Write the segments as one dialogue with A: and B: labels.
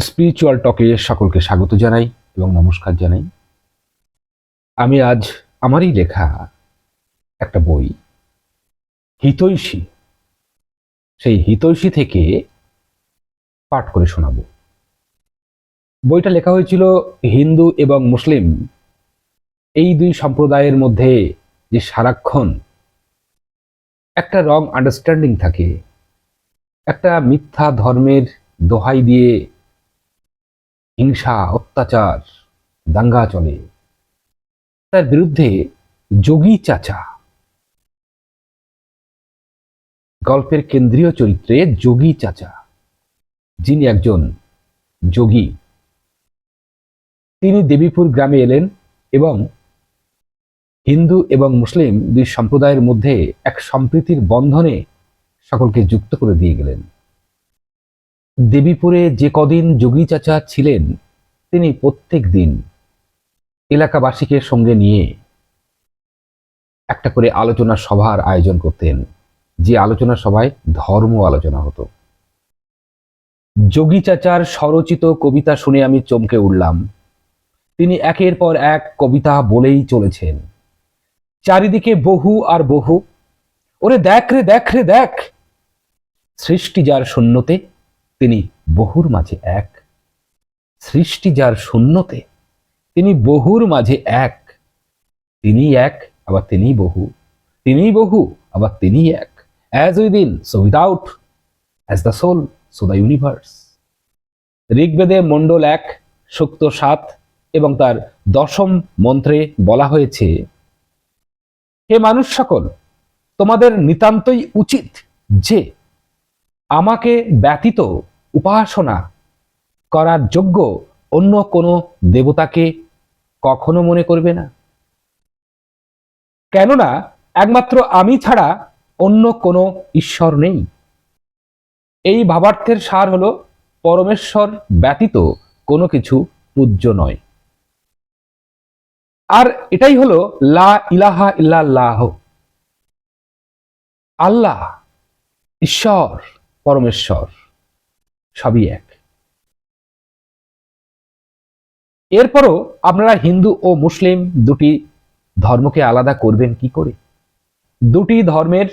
A: Spiritual টকে সকলকে স্বাগত জানাই এবং নমস্কার জানাই। আমি আজ আমারই লেখা একটা বই। হিতৈষী। সেই হিতৈষী থেকে পাঠ করে শোনাবো। বইটা লেখা হয়েছিল হিন্দু এবং মুসলিম। এই দুই সম্প্রদায়ের মধ্যে যে সারাক্ষণ একটা রং আন্ডারস্ট্যান্ডিং থাকে, একটা মিথ্যা ধর্মের দোহাই দিয়ে হিংসা, অত্যাচার, দাঙ্গা চলে। তার বিরুদ্ধে যোগী চাচা। গল্পের কেন্দ্রীয় চরিত্রে যোগী চাচা। যিনি একজন যোগী। তিনি দেবীপুর গ্রামে এলেন এবং হিন্দু এবং মুসলিম দুই সম্প্রদায়ের মধ্যে এক সম্প্রীতির বন্ধনে সকলকে যুক্ত করে দিয়ে গেলেন। দেবীপুরে যে কদিন যোগী চাচা ছিলেন, তিনি প্রত্যেক দিন এলাকাবাসীকে সঙ্গে নিয়ে একটা করে আলোচনা সভার আয়োজন করতেন। যে আলোচনা সভায় ধর্ম আলোচনা হতো। যোগী চাচার স্বরচিত কবিতা শুনে আমি চমকে উঠলাম। তিনি একের পর এক কবিতা বলেই চলেছেন। চারিদিকে বহু আর বহু। ওরে দেখ রে দেখ রে, দেখ। সৃষ্টি যার শূন্যতে তিনি বহুর মাঝে এক। সৃষ্টি যার শূন্যতে, তিনি বহুর মাঝে এক। তিনি এক, আবার তিনি বহু। তিনি বহু, আবার তিনি এক। As within so without as the soul so the universe ঋগ্বেদে মণ্ডল এক, সুক্ত সাত, এবং তার দশম মন্ত্রে বলা হয়েছে, হে মানুষ সকল, তোমাদের নিতান্তই উচিত যে আমাকে ব্যতীত উপাসনা করার যোগ্য অন্য কোনো দেবতাকে কখনো মনে করবে না? কেননা একমাত্র আমি ছাড়া অন্য কোনো ঈশ্বর নেই। এই ভাবার্থের সার হলো পরমেশ্বর ব্যতীত কোনো কিছু পূজ্য নয়। আর এটাই হলো লা ইলাহা ইল্লাল্লাহ। আল্লাহ, ঈশ্বর। পরমেশ্বর, সবই এক। এরপরও আপনারা হিন্দু ও মুসলিম দুটি ধর্মকে আলাদা করবেন কি করে? দুটি ধর্মের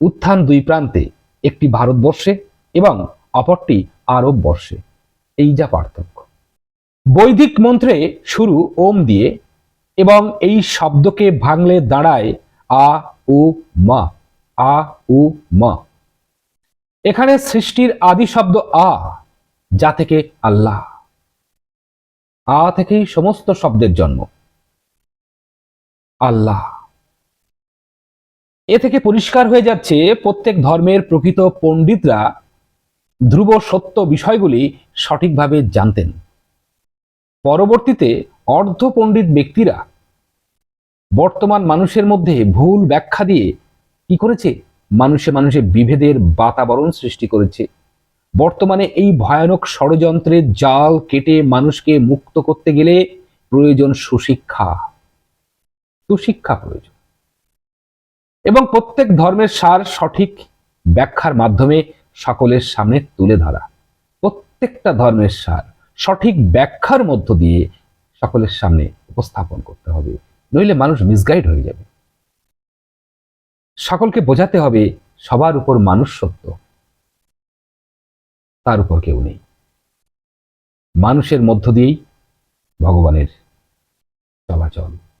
A: উত্থান দুই প্রান্তে, একটি ভারতবর্ষে এবং অপরটি আরব বর্ষে এই যা পার্থক্য। বৈদিক মন্ত্রে শুরু ওম দিয়ে এবং এই শব্দকে ভাঙলে দাঁড়ায় আ, উ, মা। আ, উ, মা। এখানে সৃষ্টির আদি শব্দ আ, যা থেকে আল্লাহ। আ থেকেই সমস্ত শব্দের জন্ম। আল্লাহ। এ থেকে পরিষ্কার হয়ে যাচ্ছে প্রত্যেক ধর্মের প্রকৃত পণ্ডিতরা ধ্রুব সত্য বিষয়গুলি সঠিকভাবে জানতেন। পরবর্তীতে অর্ধ পণ্ডিত ব্যক্তিরা বর্তমান মানুষের মধ্যে ভুল ব্যাখ্যা দিয়ে কি করেছে? মানুষে মানুষে বিভেদের বাতাবরণ সৃষ্টি করেছে। বর্তমানে এই ভয়ানক ষড়যন্ত্রের জাল কেটে মানুষকে মুক্ত করতে গেলে প্রয়োজন সুশিক্ষা। সুশিক্ষা প্রয়োজন। এবং প্রত্যেক ধর্মের সার সঠিক ব্যাখ্যার মাধ্যমে সকলের সামনে তুলে ধরা। প্রত্যেকটা ধর্মের সার সঠিক ব্যাখ্যার মধ্য দিয়ে সকলের সামনে উপস্থাপন করতে হবে। নইলে মানুষ মিসগাইড হয়ে যাবে। সকলকে বোঝাতে হবে সবার উপর মানুষ সত্য। তার উপর কেউ নেই। মানুষের মধ্য দিয়েই ভগবানের চলাচল।